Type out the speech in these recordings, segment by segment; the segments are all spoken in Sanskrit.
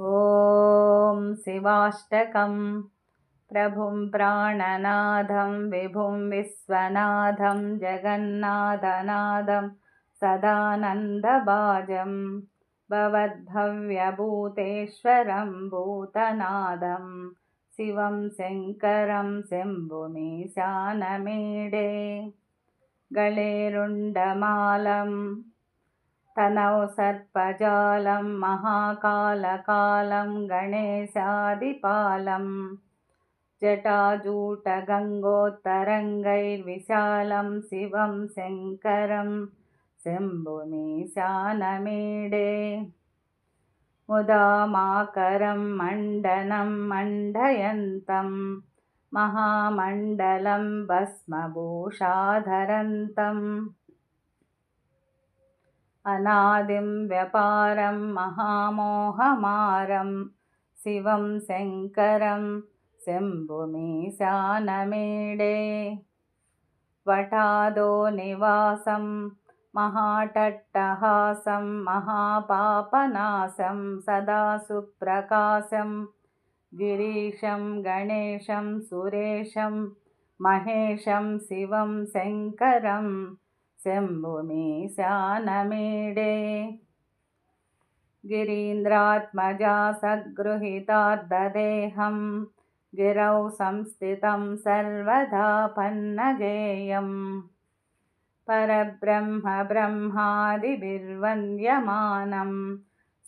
ॐ शिवाष्टकं प्रभुं प्राणनाथं विभुं विश्वनाथं जगन्नाथनादं सदानन्दबाजं भवद्भव्यभूतेश्वरं भूतनादं शिवं शङ्करं शम्भुमीशानमीडे गळेरुण्डमालम् तनौ सर्पजालं महाकालकालं गणेशादिपालं। जटाजूटगङ्गोत्तरङ्गैर्विशालं शिवं शङ्करं शम्भुमीशानमीडे मुदामाकरं मण्डनं मण्डयन्तं महामण्डलं भस्मभूषाधरन्तम् अनादिं व्यपारं महामोहमारं शिवं शङ्करं शम्भुमीशानमीडे। वटादो निवासं महाटट्टहासं महापापनाशं सदा सुप्रकाशं गिरीशं गणेशं सुरेशं महेशं शिवं शङ्करम् शम्भुमीशानमीडे गिरीन्द्रात्मजा सगृहीतार्धदेहं गिरौ संस्थितं सर्वदा पन्नगेयम् परब्रह्म ब्रह्मादिभिर्वन्द्यमानं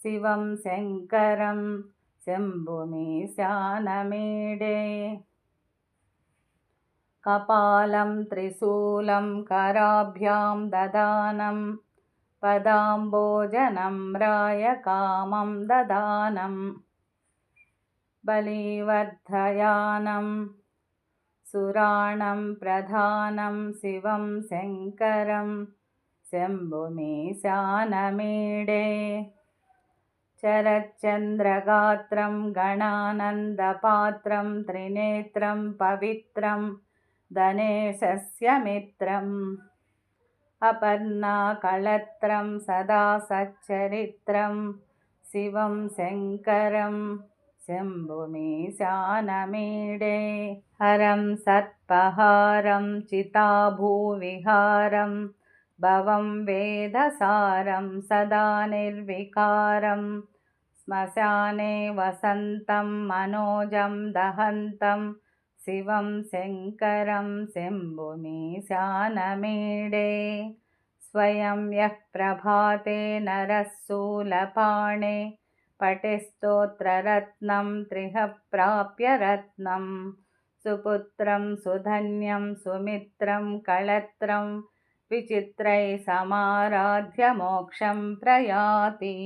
शिवं शङ्करं शम्भुमीशानमीडे कपालं त्रिशूलं कराभ्यां ददानं पदाम्बोजनं रायकामं ददानं बलिवर्धयानं सुराणं प्रधानं शिवं शङ्करं शम्भुमीशानमीडे चरच्चन्द्रगात्रं गणानन्दपात्रं त्रिनेत्रं पवित्रम् धनेशस्य मित्रम् सदा सच्चरित्रं। शिवं शङ्करं शम्भुमीशानमीडे। हरं सत्पहारं चिताभूविहारं। भवं वेदसारं सदा निर्विकारं। श्मशाने वसन्तं मनोजं दहन्तम् शिवं शङ्करं शम्भुमीशानमीडे स्वयं यः प्रभाते नरःशूलपाणे पटिस्तोत्ररत्नं त्रिह प्राप्य रत्नं सुपुत्रं सुधन्यं सुमित्रं कळत्रं विचित्रैः समाराध्य मोक्षं प्रयाति